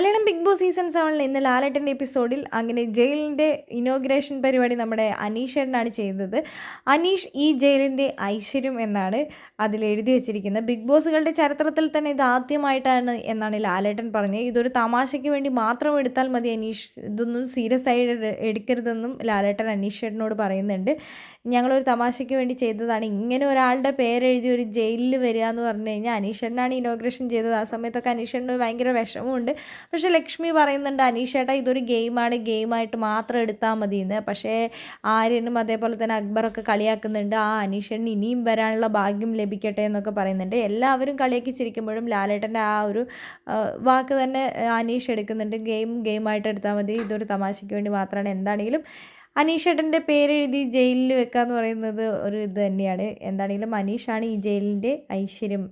Malayalam big boss season സെവനിൽ ഇന്ന് ലാലേട്ടന്റെ എപ്പിസോഡിൽ അങ്ങനെ ജയിലിന്റെ ഇനോഗ്രേഷൻ പരിപാടി നമ്മുടെ അനീഷേട്ടനാണ് ചെയ്യുന്നത്. അനീഷ് ഈ ജയിലിന്റെ ഐശ്വര്യം എന്നാണ് അതിൽ എഴുതി വെച്ചിരിക്കുന്നത്. ബിഗ് ബോസുകളുടെ ചരിത്രത്തിൽ തന്നെ ഇത് ആദ്യമായിട്ടാണ് എന്നാണ് ലാലേട്ടൻ പറഞ്ഞത്. ഇതൊരു തമാശയ്ക്ക് വേണ്ടി മാത്രം എടുത്താൽ മതി അനീഷ്. ഇതൊന്നും സീരിയസ് ആയി എടുക്കരുതെന്നും ലാലേട്ടൻ അനീഷേട്ടനോട് പറയുന്നുണ്ട്. ഞങ്ങളൊരു തമാശയ്ക്ക് വേണ്ടി ചെയ്തതാണ്. ഇങ്ങനെ ഒരാളുടെ പേരെഴുതി ഒരു ജയിലിൽ വരിക എന്ന് പറഞ്ഞു കഴിഞ്ഞാൽ അനീഷേട്ടനാണ് ഇനോഗ്രേഷൻ ചെയ്തത്. ആ സമയത്തൊക്കെ അനീഷേട്ടന് ഭയങ്കര വിഷമമുണ്ട്. പക്ഷേ ലക്ഷ്മി പറയുന്നുണ്ട് അനീഷേട്ടാ ഇതൊരു ഗെയിമാണ് ഗെയിമായിട്ട് മാത്രം എടുത്താൽ മതി എന്ന് പക്ഷേ ആര്യനും അതേപോലെ തന്നെ അക്ബറൊക്കെ കളിയാക്കുന്നുണ്ട് ആ അനീഷേട്ടന് ഇനിയും വരാനുള്ള ഭാഗ്യം ലഭിക്കട്ടെ എന്നൊക്കെ പറയുന്നുണ്ട്. എല്ലാവരും കളിയാക്കി ചിരിക്കുമ്പോഴും ലാലേട്ടന്റെ ആ ഒരു വാക്ക് തന്നെ അനീഷ് എടുക്കുന്നുണ്ട്. ഗെയിം ഗെയിമായിട്ട് എടുത്താൽ മതി ഇതൊരു തമാശയ്ക്ക് വേണ്ടി മാത്രമാണ്. എന്താണെങ്കിലും അനീഷേട്ടന്റെ പേരെഴുതി ജയിലിൽ വെക്കുക എന്ന് പറയുന്നത് ഒരു ഇത് തന്നെയാണ്. എന്താണെങ്കിലും അനീഷാണ് ഈ ജയിലിന്റെ ഐശ്വര്യം